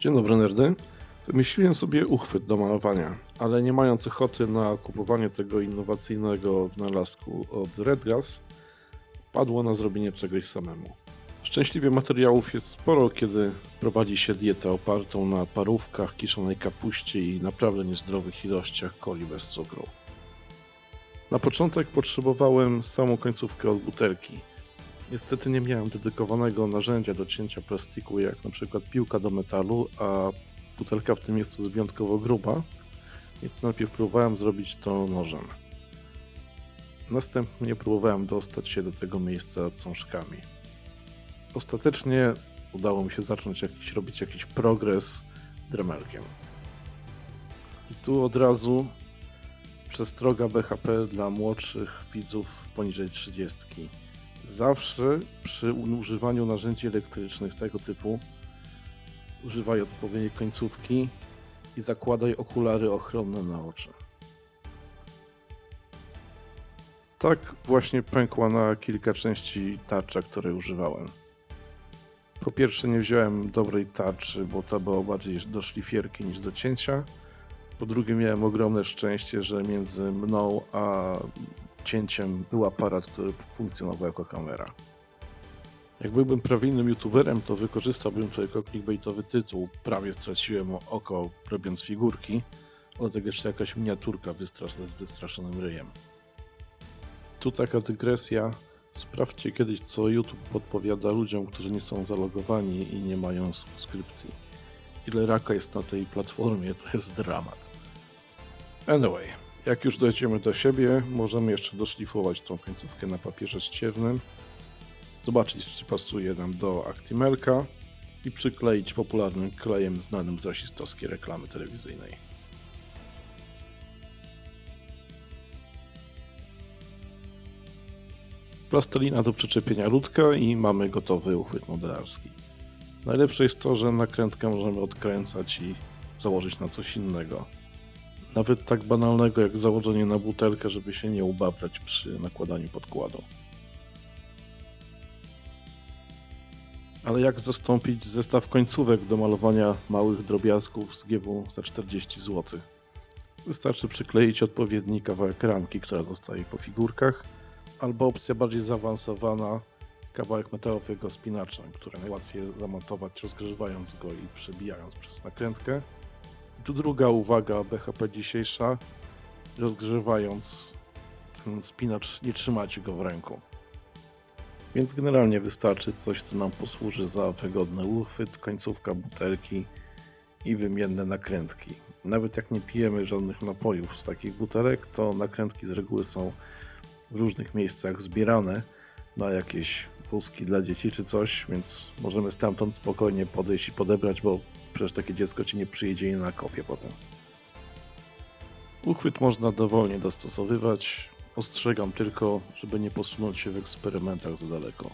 Dzień dobry nerdy. Wymyśliłem sobie uchwyt do malowania, ale nie mając ochoty na kupowanie tego innowacyjnego wynalazku od Redgas, padło na zrobienie czegoś samemu. Szczęśliwie materiałów jest sporo, kiedy prowadzi się dietę opartą na parówkach, kiszonej kapuście i naprawdę niezdrowych ilościach coli bez cukru. Na początek potrzebowałem samą końcówkę od butelki. Niestety nie miałem dedykowanego narzędzia do cięcia plastiku, jak na przykład piłka do metalu, a butelka w tym jest wyjątkowo gruba, więc najpierw próbowałem zrobić to nożem. Następnie próbowałem dostać się do tego miejsca cążkami. Ostatecznie udało mi się zacząć jakiś, robić jakiś progres dremelkiem. I tu od razu przestroga BHP dla młodszych widzów poniżej 30. Zawsze przy używaniu narzędzi elektrycznych tego typu używaj odpowiedniej końcówki i zakładaj okulary ochronne na oczy. Tak właśnie pękła na kilka części tarcza, której używałem. Po pierwsze nie wziąłem dobrej tarczy, bo ta była bardziej do szlifierki niż do cięcia. Po drugie miałem ogromne szczęście, że między mną a cięciem był aparat, który funkcjonował jako kamera. Jak byłbym prawilnym youtuberem, to wykorzystałbym to jako clickbaitowy tytuł. Prawie straciłem oko robiąc figurki, ale tego jeszcze jakaś miniaturka wystraszona z wystraszonym ryjem. Tu taka dygresja. Sprawdźcie kiedyś, co YouTube podpowiada ludziom, którzy nie są zalogowani i nie mają subskrypcji. Ile raka jest na tej platformie, to jest dramat. Anyway, jak już dojdziemy do siebie, możemy jeszcze doszlifować tą końcówkę na papierze ściernym, zobaczyć, czy pasuje nam do Actimelka i przykleić popularnym klejem znanym z rasistowskiej reklamy telewizyjnej. Plastelina do przyczepienia ludka i mamy gotowy uchwyt modelarski. Najlepsze jest to, że nakrętkę możemy odkręcać i założyć na coś innego. Nawet tak banalnego jak założenie na butelkę, żeby się nie ubabrać przy nakładaniu podkładu. Ale jak zastąpić zestaw końcówek do malowania małych drobiazgów z GW za 40 zł? Wystarczy przykleić odpowiedni kawałek ramki, która zostaje po figurkach, albo opcja bardziej zaawansowana, kawałek metalowego spinacza, który najłatwiej zamontować rozgrzewając go i przebijając przez nakrętkę. Tu druga uwaga BHP dzisiejsza, rozgrzewając ten spinacz, nie trzymajcie go w ręku. Więc generalnie wystarczy coś, co nam posłuży za wygodny uchwyt, końcówka butelki i wymienne nakrętki. Nawet jak nie pijemy żadnych napojów z takich butelek, to nakrętki z reguły są w różnych miejscach zbierane na jakieś wózki dla dzieci czy coś, więc możemy stamtąd spokojnie podejść i podebrać, bo przecież takie dziecko ci nie przyjedzie i na kopie potem. Uchwyt można dowolnie dostosowywać. Ostrzegam tylko, żeby nie posunąć się w eksperymentach za daleko.